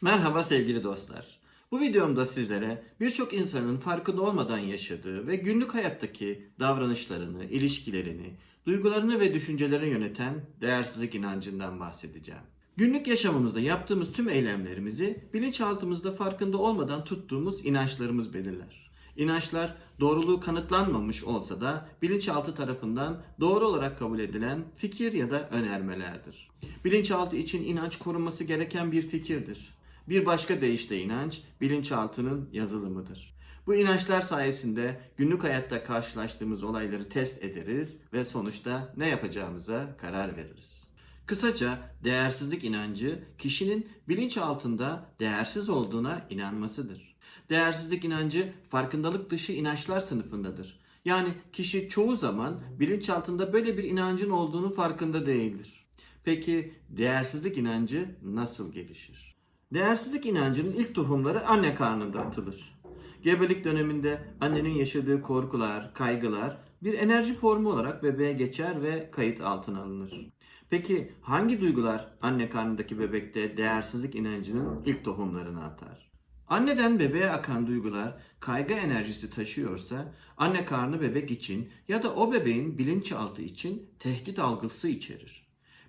Merhaba sevgili dostlar. Bu videomda sizlere birçok insanın farkında olmadan yaşadığı ve günlük hayattaki davranışlarını, ilişkilerini, duygularını ve düşüncelerini yöneten değersizlik inancından bahsedeceğim. Günlük yaşamımızda yaptığımız tüm eylemlerimizi bilinçaltımızda farkında olmadan tuttuğumuz inançlarımız belirler. İnançlar doğruluğu kanıtlanmamış olsa da bilinçaltı tarafından doğru olarak kabul edilen fikir ya da önermelerdir. Bilinçaltı için inanç korunması gereken bir fikirdir. Bir başka deyişle inanç, bilinçaltının yazılımıdır. Bu inançlar sayesinde günlük hayatta karşılaştığımız olayları test ederiz ve sonuçta ne yapacağımıza karar veririz. Kısaca değersizlik inancı kişinin bilinçaltında değersiz olduğuna inanmasıdır. Değersizlik inancı farkındalık dışı inançlar sınıfındadır. Yani kişi çoğu zaman bilinçaltında böyle bir inancın olduğunu farkında değildir. Peki değersizlik inancı nasıl gelişir? Değersizlik inancının ilk tohumları anne karnında atılır. Gebelik döneminde annenin yaşadığı korkular, kaygılar bir enerji formu olarak bebeğe geçer ve kayıt altına alınır. Peki hangi duygular anne karnındaki bebekte değersizlik inancının ilk tohumlarını atar? Anneden bebeğe akan duygular kaygı enerjisi taşıyorsa anne karnı bebek için ya da o bebeğin bilinçaltı için tehdit algısı içerir.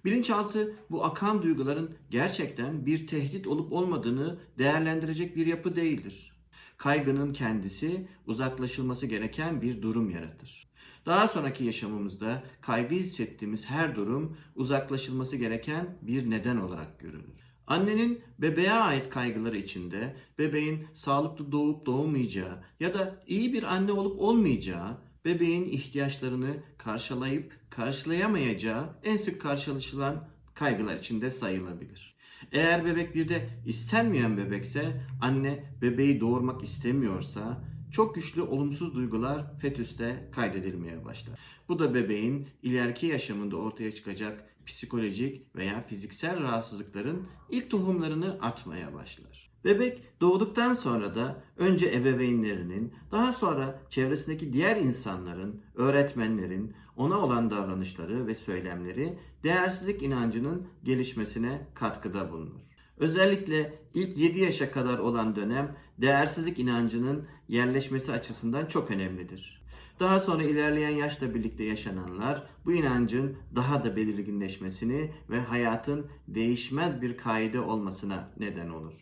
Bilinçaltı bu akan duyguların gerçekten bir tehdit olup olmadığını değerlendirecek bir yapı değildir. Kaygının kendisi uzaklaşılması gereken bir durum yaratır. Daha sonraki yaşamımızda kaygı hissettiğimiz her durum uzaklaşılması gereken bir neden olarak görülür. Annenin bebeğe ait kaygıları içinde bebeğin sağlıklı doğup doğmayacağı ya da iyi bir anne olup olmayacağı, bebeğin ihtiyaçlarını karşılayıp karşılayamayacağı en sık karşılaşılan kaygılar içinde sayılabilir. Eğer bebek bir de istenmeyen bebekse, anne bebeği doğurmak istemiyorsa çok güçlü olumsuz duygular fetüste kaydedilmeye başlar. Bu da bebeğin ileriki yaşamında ortaya çıkacak psikolojik veya fiziksel rahatsızlıkların ilk tohumlarını atmaya başlar. Bebek doğduktan sonra da önce ebeveynlerinin, daha sonra çevresindeki diğer insanların, öğretmenlerin ona olan davranışları ve söylemleri değersizlik inancının gelişmesine katkıda bulunur. Özellikle ilk 7 yaşa kadar olan dönem değersizlik inancının yerleşmesi açısından çok önemlidir. Daha sonra ilerleyen yaşla birlikte yaşananlar bu inancın daha da belirginleşmesini ve hayatın değişmez bir kaide olmasına neden olur.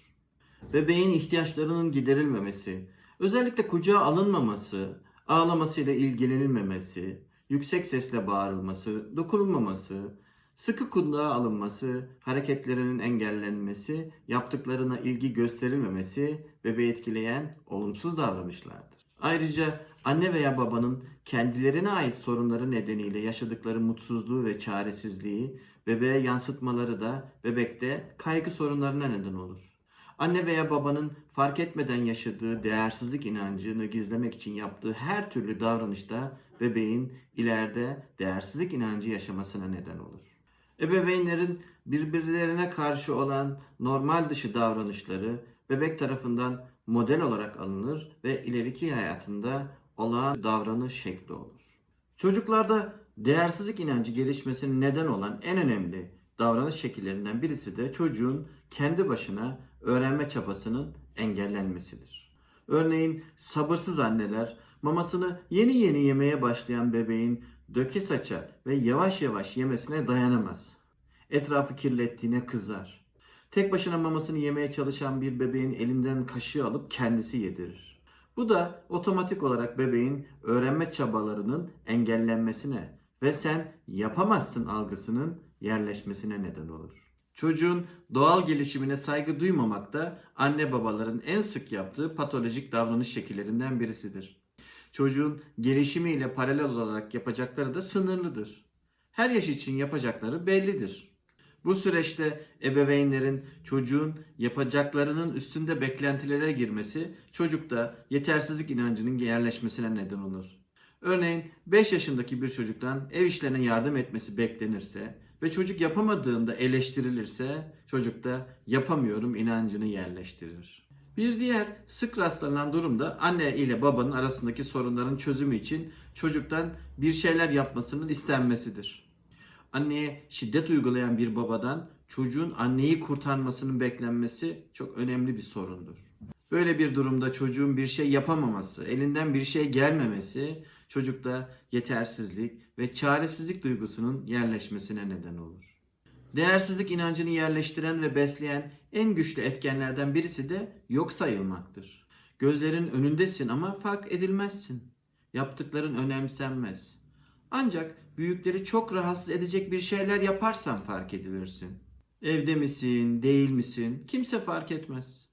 Bebeğin ihtiyaçlarının giderilmemesi, özellikle kucağa alınmaması, ağlamasıyla ilgilenilmemesi, yüksek sesle bağırılması, dokunulmaması, sıkı kundağa alınması, hareketlerinin engellenmesi, yaptıklarına ilgi gösterilmemesi bebeği etkileyen olumsuz davranışlardır. Ayrıca anne veya babanın kendilerine ait sorunları nedeniyle yaşadıkları mutsuzluğu ve çaresizliği bebeğe yansıtmaları da bebekte kaygı sorunlarına neden olur. Anne veya babanın fark etmeden yaşadığı değersizlik inancını gizlemek için yaptığı her türlü davranışta bebeğin ileride değersizlik inancı yaşamasına neden olur. Ebeveynlerin birbirlerine karşı olan normal dışı davranışları bebek tarafından model olarak alınır ve ileriki hayatında olağan davranış şekli olur. Çocuklarda değersizlik inancı gelişmesine neden olan en önemli davranış şekillerinden birisi de çocuğun kendi başına öğrenme çabasının engellenmesidir. Örneğin sabırsız anneler mamasını yeni yeni yemeye başlayan bebeğin döke saça ve yavaş yavaş yemesine dayanamaz. Etrafı kirlettiğine kızar. Tek başına mamasını yemeye çalışan bir bebeğin elinden kaşığı alıp kendisi yedirir. Bu da otomatik olarak bebeğin öğrenme çabalarının engellenmesine ve sen yapamazsın algısının yerleşmesine neden olur. Çocuğun doğal gelişimine saygı duymamak da anne babaların en sık yaptığı patolojik davranış şekillerinden birisidir. Çocuğun gelişimiyle paralel olarak yapacakları da sınırlıdır. Her yaş için yapacakları bellidir. Bu süreçte ebeveynlerin çocuğun yapacaklarının üstünde beklentilere girmesi çocukta yetersizlik inancının yerleşmesine neden olur. Örneğin 5 yaşındaki bir çocuktan ev işlerine yardım etmesi beklenirse ve çocuk yapamadığında eleştirilirse çocukta yapamıyorum inancını yerleştirir. Bir diğer sık rastlanan durum da anne ile babanın arasındaki sorunların çözümü için çocuktan bir şeyler yapmasının istenmesidir. Anneye şiddet uygulayan bir babadan çocuğun anneyi kurtarmasının beklenmesi çok önemli bir sorundur. Böyle bir durumda çocuğun bir şey yapamaması, elinden bir şey gelmemesi çocukta yetersizlik ve çaresizlik duygusunun yerleşmesine neden olur. Değersizlik inancını yerleştiren ve besleyen en güçlü etkenlerden birisi de yok sayılmaktır. Gözlerin önündesin ama fark edilmezsin. Yaptıkların önemsenmez. Ancak büyükleri çok rahatsız edecek bir şeyler yaparsan fark edilirsin. Evde misin, değil misin kimse fark etmez.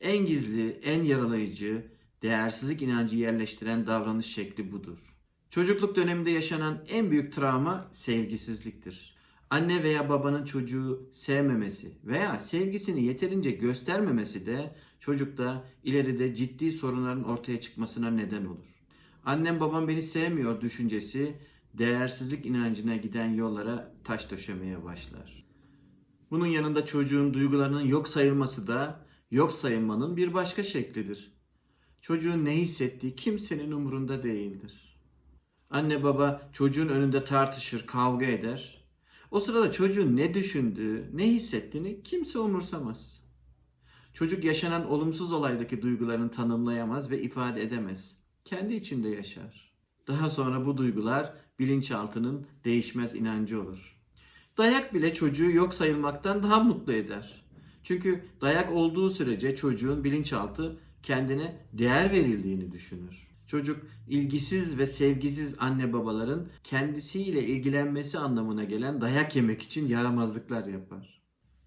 En gizli, en yaralayıcı, değersizlik inancı yerleştiren davranış şekli budur. Çocukluk döneminde yaşanan en büyük travma sevgisizliktir. Anne veya babanın çocuğu sevmemesi veya sevgisini yeterince göstermemesi de çocukta ileride ciddi sorunların ortaya çıkmasına neden olur. Annem babam beni sevmiyor düşüncesi değersizlik inancına giden yollara taş döşemeye başlar. Bunun yanında çocuğun duygularının yok sayılması da yok sayılmanın bir başka şeklidir. Çocuğun ne hissettiği kimsenin umurunda değildir. Anne baba çocuğun önünde tartışır, kavga eder. O sırada çocuğun ne düşündüğü, ne hissettiğini kimse umursamaz. Çocuk yaşanan olumsuz olaydaki duygularını tanımlayamaz ve ifade edemez. Kendi içinde yaşar. Daha sonra bu duygular bilinçaltının değişmez inancı olur. Dayak bile çocuğu yok sayılmaktan daha mutlu eder. Çünkü dayak olduğu sürece çocuğun bilinçaltı kendine değer verildiğini düşünür. Çocuk ilgisiz ve sevgisiz anne babaların kendisiyle ilgilenmesi anlamına gelen dayak yemek için yaramazlıklar yapar.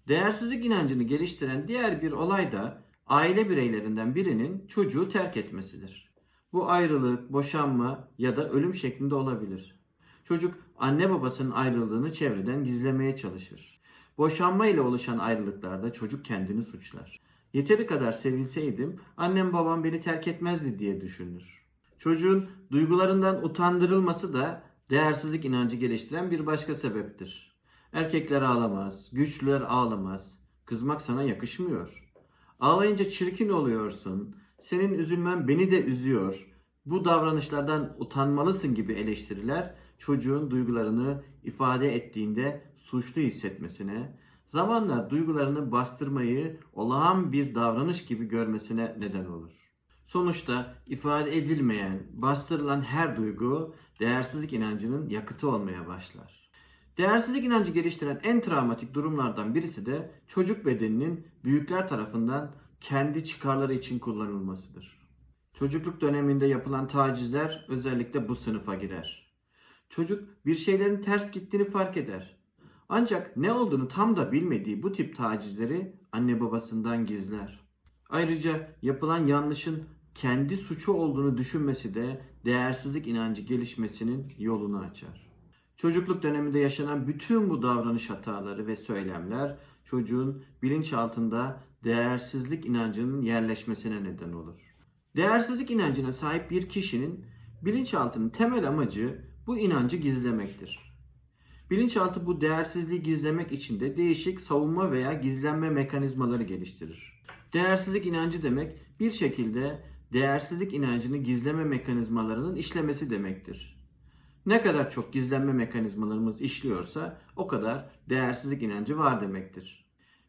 Değersizlik inancını geliştiren diğer bir olay da aile bireylerinden birinin çocuğu terk etmesidir. Bu ayrılık, boşanma ya da ölüm şeklinde olabilir. Çocuk anne babasının ayrıldığını çevreden gizlemeye çalışır. Boşanma ile oluşan ayrılıklarda çocuk kendini suçlar. Yeteri kadar sevilseydim annem babam beni terk etmezdi diye düşünür. Çocuğun duygularından utandırılması da değersizlik inancı geliştiren bir başka sebeptir. Erkekler ağlamaz, güçlüler ağlamaz. Kızmak sana yakışmıyor. Ağlayınca çirkin oluyorsun. Senin üzülmen beni de üzüyor. Bu davranışlardan utanmalısın gibi eleştiriler çocuğun duygularını ifade ettiğinde suçlu hissetmesine, zamanla duygularını bastırmayı olağan bir davranış gibi görmesine neden olur. Sonuçta ifade edilmeyen, bastırılan her duygu değersizlik inancının yakıtı olmaya başlar. Değersizlik inancı geliştiren en travmatik durumlardan birisi de çocuk bedeninin büyükler tarafından kendi çıkarları için kullanılmasıdır. Çocukluk döneminde yapılan tacizler özellikle bu sınıfa girer. Çocuk bir şeylerin ters gittiğini fark eder. Ancak ne olduğunu tam da bilmediği bu tip tacizleri anne babasından gizler. Ayrıca yapılan yanlışın kendi suçu olduğunu düşünmesi de değersizlik inancı gelişmesinin yolunu açar. Çocukluk döneminde yaşanan bütün bu davranış hataları ve söylemler çocuğun bilinçaltında değersizlik inancının yerleşmesine neden olur. Değersizlik inancına sahip bir kişinin bilinçaltının temel amacı bu inancı gizlemektir. Bilinçaltı bu değersizliği gizlemek için de değişik savunma veya gizlenme mekanizmaları geliştirir. Değersizlik inancı demek bir şekilde değersizlik inancını gizleme mekanizmalarının işlemesi demektir. Ne kadar çok gizlenme mekanizmalarımız işliyorsa o kadar değersizlik inancı var demektir.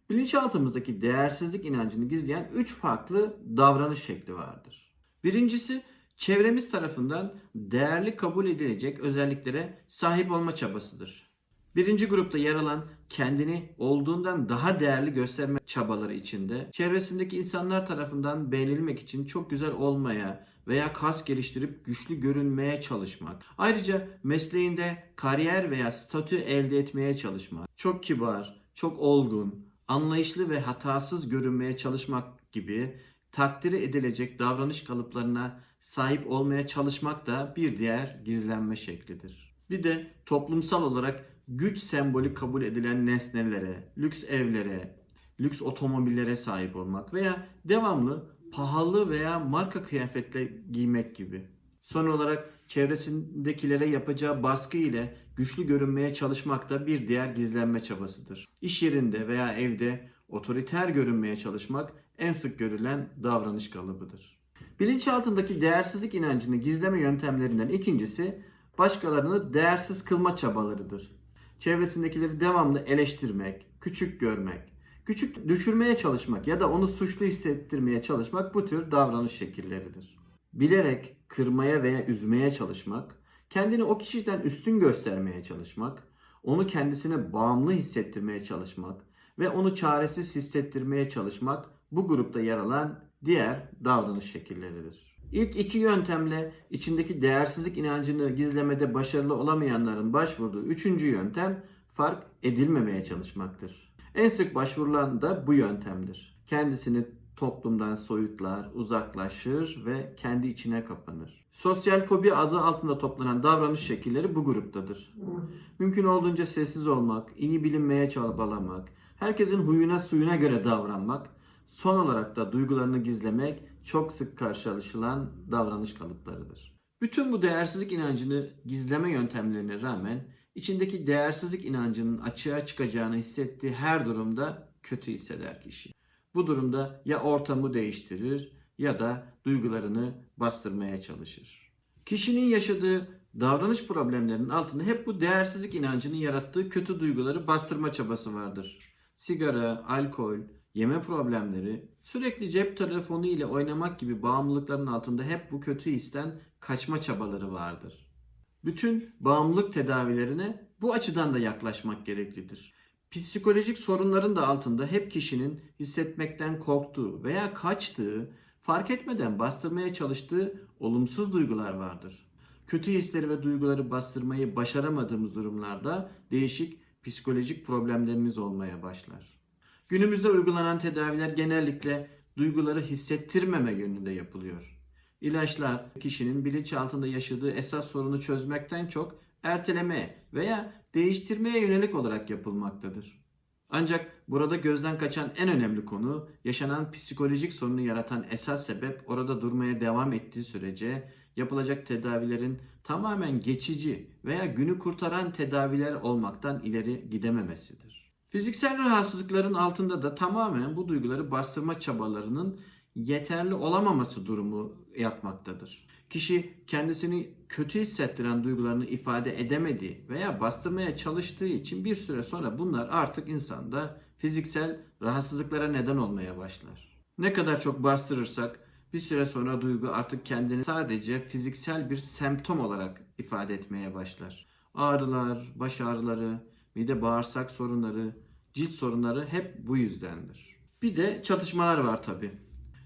Bilinçaltımızdaki değersizlik inancını gizleyen 3 farklı davranış şekli vardır. Birincisi çevremiz tarafından değerli kabul edilecek özelliklere sahip olma çabasıdır. Birinci grupta yer alan kendini olduğundan daha değerli gösterme çabaları içinde çevresindeki insanlar tarafından beğenilmek için çok güzel olmaya veya kas geliştirip güçlü görünmeye çalışmak. Ayrıca mesleğinde kariyer veya statü elde etmeye çalışmak. Çok kibar, çok olgun, anlayışlı ve hatasız görünmeye çalışmak gibi takdir edilecek davranış kalıplarına sahip olmaya çalışmak da bir diğer gizlenme şeklidir. Bir de toplumsal olarak güç sembolü kabul edilen nesnelere, lüks evlere, lüks otomobillere sahip olmak veya devamlı pahalı veya marka kıyafetle giymek gibi. Son olarak çevresindekilere yapacağı baskı ile güçlü görünmeye çalışmak da bir diğer gizlenme çabasıdır. İş yerinde veya evde otoriter görünmeye çalışmak en sık görülen davranış kalıbıdır. Bilinçaltındaki değersizlik inancını gizleme yöntemlerinden ikincisi başkalarını değersiz kılma çabalarıdır. Çevresindekileri devamlı eleştirmek, küçük görmek, küçük düşürmeye çalışmak ya da onu suçlu hissettirmeye çalışmak bu tür davranış şekilleridir. Bilerek kırmaya veya üzmeye çalışmak, kendini o kişiden üstün göstermeye çalışmak, onu kendisine bağımlı hissettirmeye çalışmak ve onu çaresiz hissettirmeye çalışmak bu grupta yer alan diğer davranış şekilleridir. İlk iki yöntemle içindeki değersizlik inancını gizlemede başarılı olamayanların başvurduğu üçüncü yöntem fark edilmemeye çalışmaktır. En sık başvurulan da bu yöntemdir. Kendisini toplumdan soyutlar, uzaklaşır ve kendi içine kapanır. Sosyal fobi adı altında toplanan davranış şekilleri bu gruptadır. Mümkün olduğunca sessiz olmak, iyi bilinmeye çabalamak, herkesin huyuna suyuna göre davranmak, son olarak da duygularını gizlemek çok sık karşılaşılan davranış kalıplarıdır. Bütün bu değersizlik inancını gizleme yöntemlerine rağmen içindeki değersizlik inancının açığa çıkacağını hissettiği her durumda kötü hisseder kişi. Bu durumda ya ortamı değiştirir ya da duygularını bastırmaya çalışır. Kişinin yaşadığı davranış problemlerinin altında hep bu değersizlik inancının yarattığı kötü duyguları bastırma çabası vardır. Sigara, alkol, yeme problemleri, sürekli cep telefonu ile oynamak gibi bağımlılıkların altında hep bu kötü histen kaçma çabaları vardır. Bütün bağımlılık tedavilerine bu açıdan da yaklaşmak gereklidir. Psikolojik sorunların da altında hep kişinin hissetmekten korktuğu veya kaçtığı, fark etmeden bastırmaya çalıştığı olumsuz duygular vardır. Kötü hisleri ve duyguları bastırmayı başaramadığımız durumlarda değişik psikolojik problemlerimiz olmaya başlar. Günümüzde uygulanan tedaviler genellikle duyguları hissettirmeme yönünde yapılıyor. İlaçlar kişinin bilinçaltında yaşadığı esas sorunu çözmekten çok ertelemeye veya değiştirmeye yönelik olarak yapılmaktadır. Ancak burada gözden kaçan en önemli konu yaşanan psikolojik sorunu yaratan esas sebep orada durmaya devam ettiği sürece yapılacak tedavilerin tamamen geçici veya günü kurtaran tedaviler olmaktan ileri gidememesidir. Fiziksel rahatsızlıkların altında da tamamen bu duyguları bastırma çabalarının yeterli olamaması durumu yatmaktadır. Kişi kendisini kötü hissettiren duygularını ifade edemediği veya bastırmaya çalıştığı için bir süre sonra bunlar artık insanda fiziksel rahatsızlıklara neden olmaya başlar. Ne kadar çok bastırırsak bir süre sonra duygu artık kendini sadece fiziksel bir semptom olarak ifade etmeye başlar. Ağrılar, baş ağrıları, mide bağırsak sorunları, cilt sorunları hep bu yüzdendir. Bir de çatışmalar var tabi.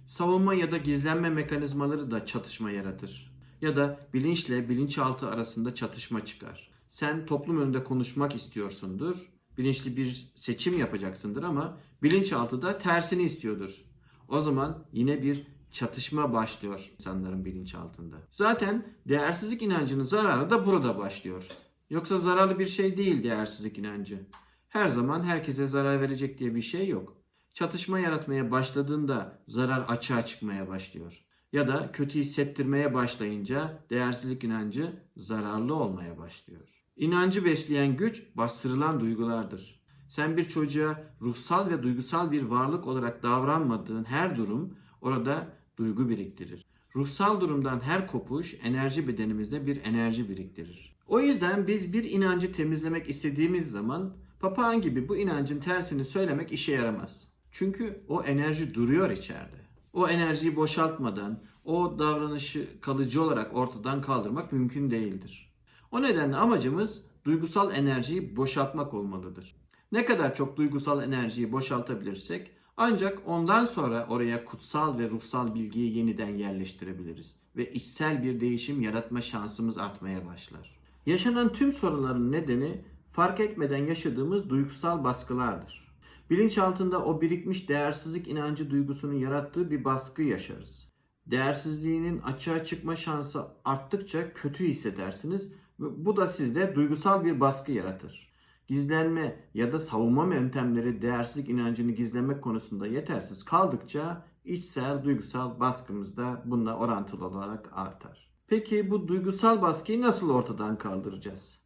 Savunma ya da gizlenme mekanizmaları da çatışma yaratır. Ya da bilinçle bilinçaltı arasında çatışma çıkar. Sen toplum önünde konuşmak istiyorsundur. Bilinçli bir seçim yapacaksındır ama bilinçaltı da tersini istiyordur. O zaman yine bir çatışma başlıyor insanların bilinçaltında. Zaten değersizlik inancının zararı da burada başlıyor. Yoksa zararlı bir şey değil değersizlik inancı. Her zaman herkese zarar verecek diye bir şey yok. Çatışma yaratmaya başladığında zarar açığa çıkmaya başlıyor. Ya da kötü hissettirmeye başlayınca değersizlik inancı zararlı olmaya başlıyor. İnancı besleyen güç bastırılan duygulardır. Sen bir çocuğa ruhsal ve duygusal bir varlık olarak davranmadığın her durum orada duygu biriktirir. Ruhsal durumdan her kopuş enerji bedenimizde bir enerji biriktirir. O yüzden biz bir inancı temizlemek istediğimiz zaman papağan gibi bu inancın tersini söylemek işe yaramaz. Çünkü o enerji duruyor içeride. O enerjiyi boşaltmadan o davranışı kalıcı olarak ortadan kaldırmak mümkün değildir. O nedenle amacımız duygusal enerjiyi boşaltmak olmalıdır. Ne kadar çok duygusal enerjiyi boşaltabilirsek ancak ondan sonra oraya kutsal ve ruhsal bilgiyi yeniden yerleştirebiliriz ve içsel bir değişim yaratma şansımız artmaya başlar. Yaşanan tüm sorunların nedeni fark etmeden yaşadığımız duygusal baskılardır. Bilinçaltında o birikmiş değersizlik inancı duygusunun yarattığı bir baskı yaşarız. Değersizliğinin açığa çıkma şansı arttıkça kötü hissedersiniz bu da sizde duygusal bir baskı yaratır. Gizlenme ya da savunma yöntemleri değersizlik inancını gizlemek konusunda yetersiz kaldıkça içsel duygusal baskımız da bununla orantılı olarak artar. Peki bu duygusal baskıyı nasıl ortadan kaldıracağız?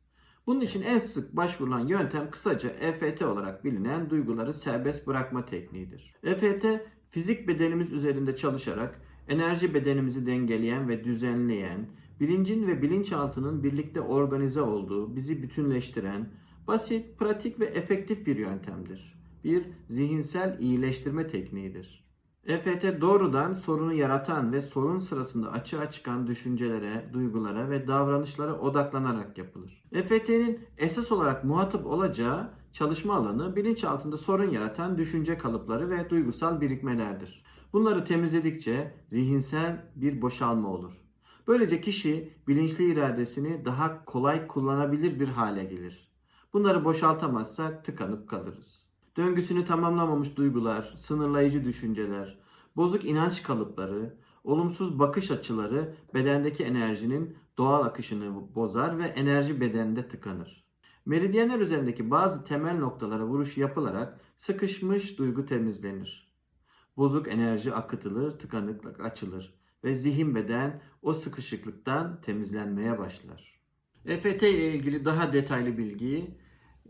Bunun için en sık başvurulan yöntem kısaca EFT olarak bilinen duyguları serbest bırakma tekniğidir. EFT fizik bedenimiz üzerinde çalışarak enerji bedenimizi dengeleyen ve düzenleyen, bilincin ve bilinçaltının birlikte organize olduğu, bizi bütünleştiren, Basit, pratik ve efektif bir yöntemdir. Bir zihinsel iyileştirme tekniğidir. EFT doğrudan sorunu yaratan ve sorun sırasında açığa çıkan düşüncelere, duygulara ve davranışlara odaklanarak yapılır. EFT'nin esas olarak muhatap olacağı çalışma alanı bilinçaltında sorun yaratan düşünce kalıpları ve duygusal birikmelerdir. Bunları temizledikçe zihinsel bir boşalma olur. Böylece kişi bilinçli iradesini daha kolay kullanabilir bir hale gelir. Bunları boşaltamazsak tıkanıp kalırız. Döngüsünü tamamlamamış duygular, sınırlayıcı düşünceler, bozuk inanç kalıpları, olumsuz bakış açıları bedendeki enerjinin doğal akışını bozar ve enerji bedende tıkanır. Meridyenler üzerindeki bazı temel noktalara vuruş yapılarak sıkışmış duygu temizlenir. Bozuk enerji akıtılır, tıkanıklık açılır ve zihin beden o sıkışıklıktan temizlenmeye başlar. EFT ile ilgili daha detaylı bilgiyi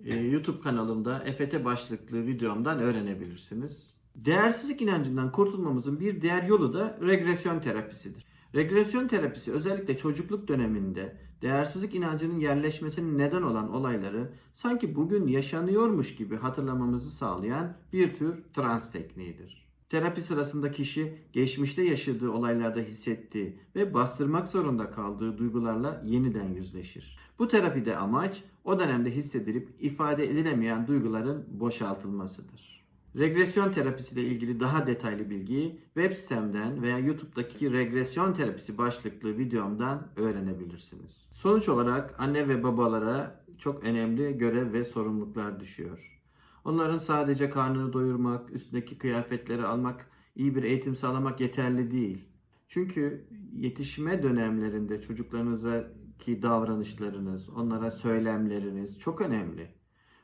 YouTube kanalımda EFT başlıklı videomdan öğrenebilirsiniz. Değersizlik inancından kurtulmamızın bir diğer yolu da regresyon terapisidir. Regresyon terapisi özellikle çocukluk döneminde değersizlik inancının yerleşmesine neden olan olayları sanki bugün yaşanıyormuş gibi hatırlamamızı sağlayan bir tür trans tekniğidir. Terapi sırasında kişi geçmişte yaşadığı olaylarda hissettiği ve bastırmak zorunda kaldığı duygularla yeniden yüzleşir. Bu terapide amaç o dönemde hissedilip ifade edilemeyen duyguların boşaltılmasıdır. Regresyon terapisiyle ilgili daha detaylı bilgiyi web sitemden veya YouTube'daki regresyon terapisi başlıklı videomdan öğrenebilirsiniz. Sonuç olarak anne ve babalara çok önemli görev ve sorumluluklar düşüyor. Onların sadece karnını doyurmak, üstündeki kıyafetleri almak, iyi bir eğitim sağlamak yeterli değil. Çünkü yetişme dönemlerinde çocuklarınızdaki davranışlarınız, onlara söylemleriniz çok önemli.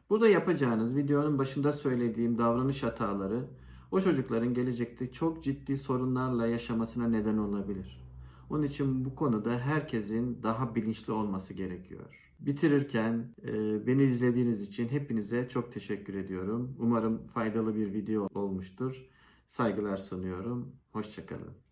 Burada yapacağınız videonun başında söylediğim davranış hataları o çocukların gelecekte çok ciddi sorunlarla yaşamasına neden olabilir. Onun için bu konuda herkesin daha bilinçli olması gerekiyor. Bitirirken e, beni izlediğiniz için hepinize çok teşekkür ediyorum. Umarım faydalı bir video olmuştur. Saygılar sunuyorum. Hoşçakalın.